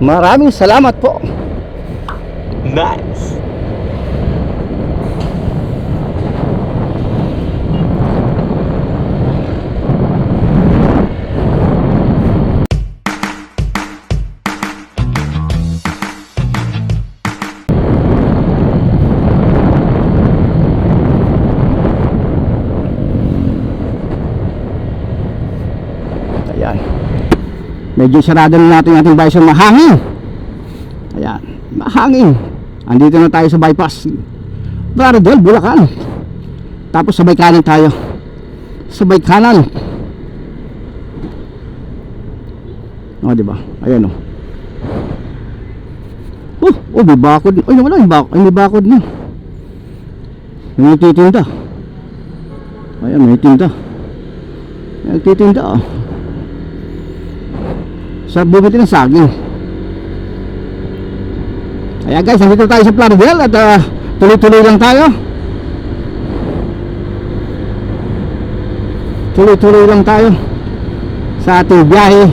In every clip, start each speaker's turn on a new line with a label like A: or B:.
A: Maraming salamat po.
B: Nice.
A: Ayan. Medyo sarado na natin ating bison mahangin. Ayan. Mahangin. Andito na tayo sa bypass. Baradel, Bulacan. Tapos sabay kanan tayo. Sabay kanan. O, di ba? Ayan o. Oh, oh, may bakod. Ay, wala yung bakod. Ay, may bakod na. May nagtitinda. Ayan, may tinda. Nagtitinda oh sa bumiti ng saging. Kaya guys, nandito tayo sa Plaridel at ah, tuloy-tuloy lang tayo. Tuloy-tuloy lang tayo sa ating biyahe,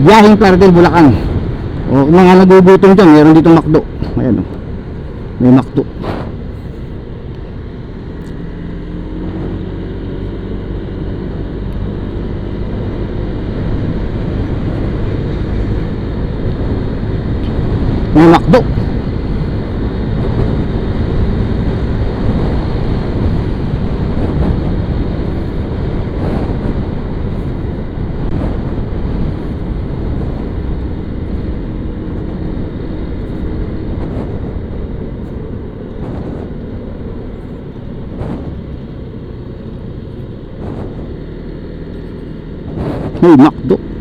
A: biyaheng Plaridel, Bulacan. O mga nagugutom dyan, meron ditong makdo. Ayan o. May makdo. May makdo. May makdo.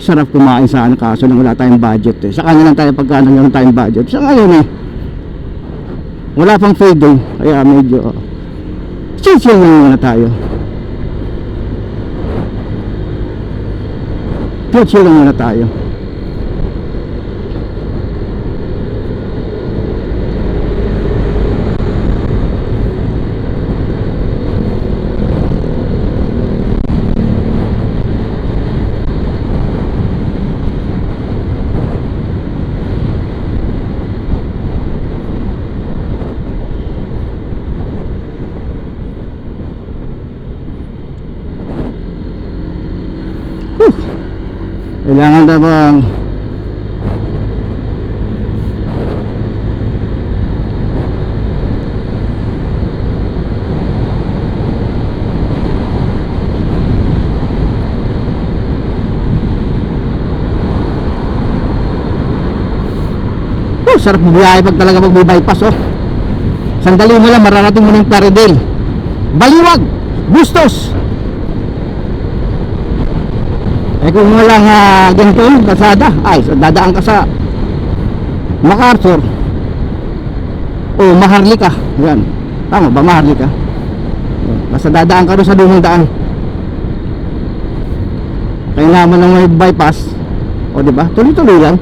A: Sarap kumain sana kaso nang wala tayong budget eh. Sa kanya lang tayo pagka nang tayong budget. Sa ngayon eh, wala pang feeding. Kaya medyo chill-chill lang muna tayo. Chill-chill lang muna tayo. Kailangan na bang Oh, sarap bumiyahe pag talaga pag may bypass oh. Sandali mo lang mararating mo ng Plaridel. Baliwag, Bustos, eh kung walang uh, ganito kasada, ay so dadaan ka sa MacArthur o Maharlika. Yan. Tama ba Maharlika? Basta dadaan ka doon sa lumang daan. Kailangan ng may bypass. O di ba? Tuloy-tuloy lang.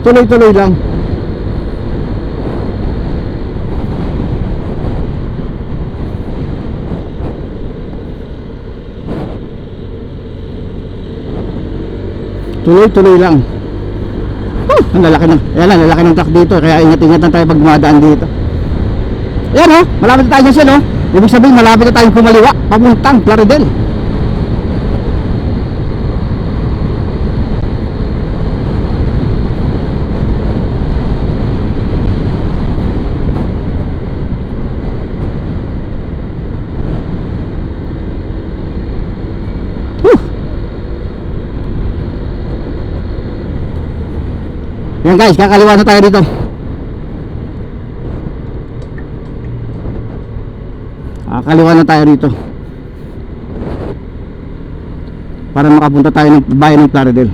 A: Tuloy-tuloy lang. Tuloy-tuloy lang. Oh, ang lalaki ng, yan lang, lalaki ng truck dito. Kaya ingat-ingat na tayo pag dumadaan dito. Yan oh, malapit na tayo dyan oh. Ibig sabihin, malapit na tayong kumaliwa. Papuntang Plaridel. Yan guys, kakaliwa na tayo dito. Kakaliwa na tayo dito. Para makapunta tayo ng bayan ng Plaridel.